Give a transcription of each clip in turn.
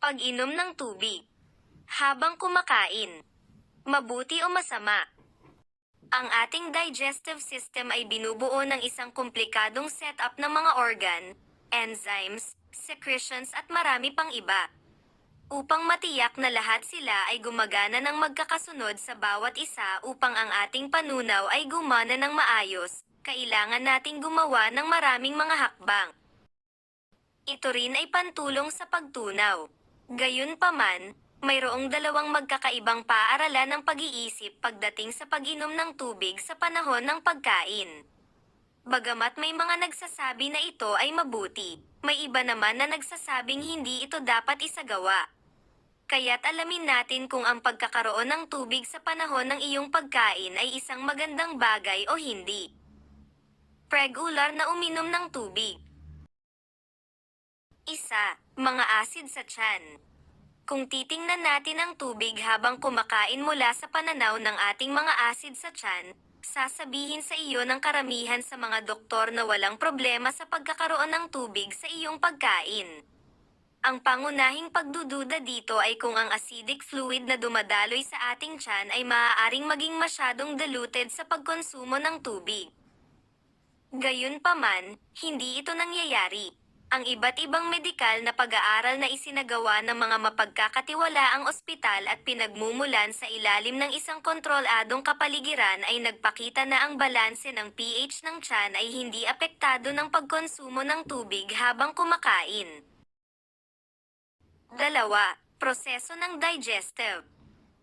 Pag-inom ng tubig. Habang kumakain. Mabuti o masama? Ang ating digestive system ay binubuo ng isang komplikadong setup ng mga organ, enzymes, secretions at marami pang iba. Upang matiyak na lahat sila ay gumagana ng magkakasunod sa bawat isa upang ang ating panunaw ay gumana ng maayos, kailangan nating gumawa ng maraming mga hakbang. Ito rin ay pantulong sa pagtunaw. Gayunpaman, mayroong dalawang magkakaibang paaralan ng pag-iisip pagdating sa pag-inom ng tubig sa panahon ng pagkain. Bagamat may mga nagsasabi na ito ay mabuti, may iba naman na nagsasabing hindi ito dapat isagawa. Kaya't alamin natin kung ang pagkakaroon ng tubig sa panahon ng iyong pagkain ay isang magandang bagay o hindi. Regular na uminom ng tubig. Isa, mga asid sa tiyan. Kung titingnan natin ang tubig habang kumakain mula sa pananaw ng ating mga asid sa tiyan, sasabihin sa iyo ng karamihan sa mga doktor na walang problema sa pagkakaroon ng tubig sa iyong pagkain. Ang pangunahing pagdududa dito ay kung ang acidic fluid na dumadaloy sa ating tiyan ay maaaring maging masyadong diluted sa pagkonsumo ng tubig. Gayunpaman, hindi ito nangyayari. Ang iba't ibang medikal na pag-aaral na isinagawa ng mga mapagkakatiwalaang ospital at pinagmumulan sa ilalim ng isang kontroladong kapaligiran ay nagpakita na ang balanse ng pH ng tiyan ay hindi apektado ng pagkonsumo ng tubig habang kumakain. Dalawa, proseso ng digestive.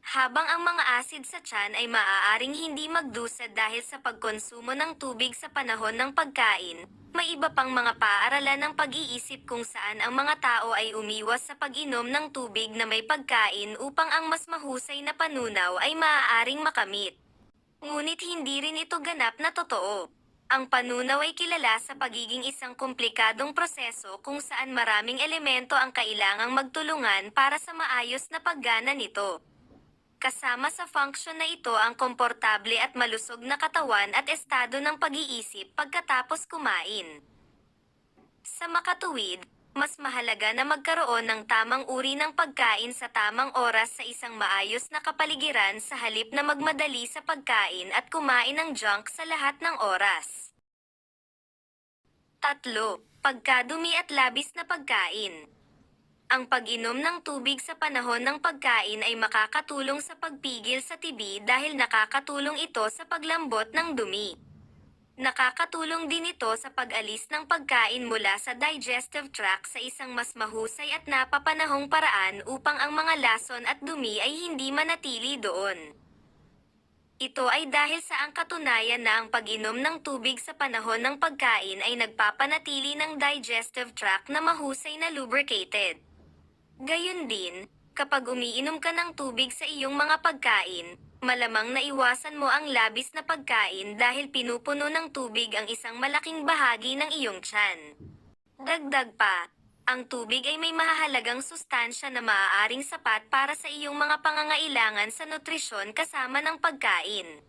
Habang ang mga acid sa tiyan ay maaaring hindi magdusa dahil sa pagkonsumo ng tubig sa panahon ng pagkain, may iba pang mga paaralan ng pag-iisip kung saan ang mga tao ay umiwas sa pag-inom ng tubig na may pagkain upang ang mas mahusay na panunaw ay maaaring makamit. Ngunit hindi rin ito ganap na totoo. Ang panunaw ay kilala sa pagiging isang komplikadong proseso kung saan maraming elemento ang kailangang magtulungan para sa maayos na paggana nito. Kasama sa function na ito ang komportable at malusog na katawan at estado ng pag-iisip pagkatapos kumain. Sa makatuwid, mas mahalaga na magkaroon ng tamang uri ng pagkain sa tamang oras sa isang maayos na kapaligiran sa halip na magmadali sa pagkain at kumain ng junk sa lahat ng oras. Tatlo, pagkadumi at labis na pagkain. Ang pag-inom ng tubig sa panahon ng pagkain ay makakatulong sa pagpigil sa TB dahil nakakatulong ito sa paglambot ng dumi. Nakakatulong din ito sa pag-alis ng pagkain mula sa digestive tract sa isang mas mahusay at napapanahong paraan upang ang mga lason at dumi ay hindi manatili doon. Ito ay dahil sa ang katunayan na ang pag-inom ng tubig sa panahon ng pagkain ay nagpapanatili ng digestive tract na mahusay na lubricated. Gayun din, kapag umiinom ka ng tubig sa iyong mga pagkain, malamang naiwasan mo ang labis na pagkain dahil pinupuno ng tubig ang isang malaking bahagi ng iyong tiyan. Dagdag pa, ang tubig ay may mahahalagang sustansya na maaaring sapat para sa iyong mga pangangailangan sa nutrisyon kasama ng pagkain.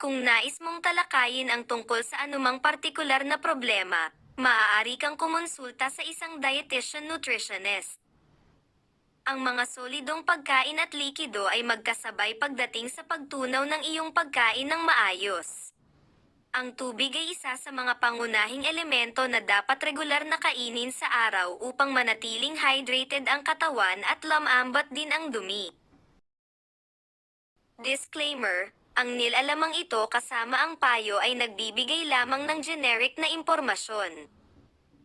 Kung nais mong talakayin ang tungkol sa anumang partikular na problema, maaari kang kumonsulta sa isang dietitian nutritionist. Ang mga solidong pagkain at likido ay magkasabay pagdating sa pagtunaw ng iyong pagkain ng maayos. Ang tubig ay isa sa mga pangunahing elemento na dapat regular na kainin sa araw upang manatiling hydrated ang katawan at lamambat din ang dumi. Disclaimer, ang nilalamang ito kasama ang payo ay nagbibigay lamang ng generic na impormasyon.